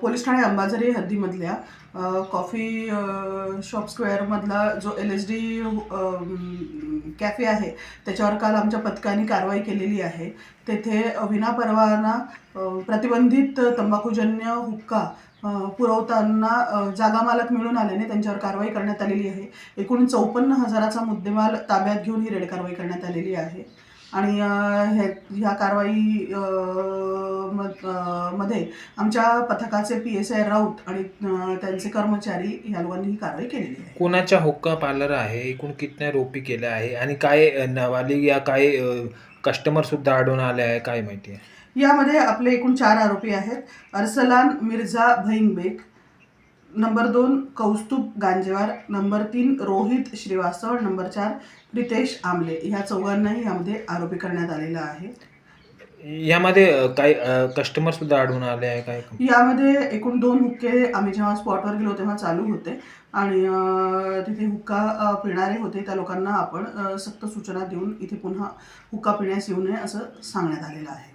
Police Thane Ambazari हद्दीमधल्या coffee shop स्क्वेअरमधला जो एल एस डी कॅफे आहे त्याच्यावर काल आमच्या पथकाने कारवाई केलेली आहे. तेथे विनापरवाना प्रतिबंधित तंबाखूजन्य हुक्का पुरवताना जागा मालक मिळून आल्याने त्यांच्यावर कारवाई करण्यात आलेली आहे. एकूण चौपन्न हजाराचा मुद्देमाल ताब्यात घेऊन ही रेड कारवाई करण्यात आलेली आहे. आणि ह्या ह्या कारवाई मध्ये आमच्या पथकाचे पी एस आय राऊत आणि त्यांचे कर्मचारी लोकांनी ही कारवाई केलेली आहे. कोणाच्या हुक्का पार्लर आहे? एकूण कितन्या रोपी केल्या आहे? आणि काय नाबालिग या काय कस्टमर सुद्धा आढळून आले आहे? काय माहिती आहे? यामध्ये आपले एकूण चार आरोपी आहेत. अरसलान मिर्झा भैंगबेग नंबर दोन कौस्तुभ गांजेवार नंबर तीन रोहित श्रीवास्तव नंबर चार रितेश आमले. ह्या चौघांनाही यामध्ये आरोपी करण्यात आलेला आहे. यामध्ये अ, काही कस्टमर सुद्धा आढळून आले आहे काय? यामध्ये एकूण दोन हुक्के आम्ही जेव्हा स्पॉटवर गेलो तेव्हा चालू होते. आणि तिथे हुक्का पिणारे होते. त्या लोकांना आपण अ, सक्त सूचना देऊन इथे पुन्हा हुक्का पिण्यास येऊ नये असं सांगण्यात आलेलं आहे.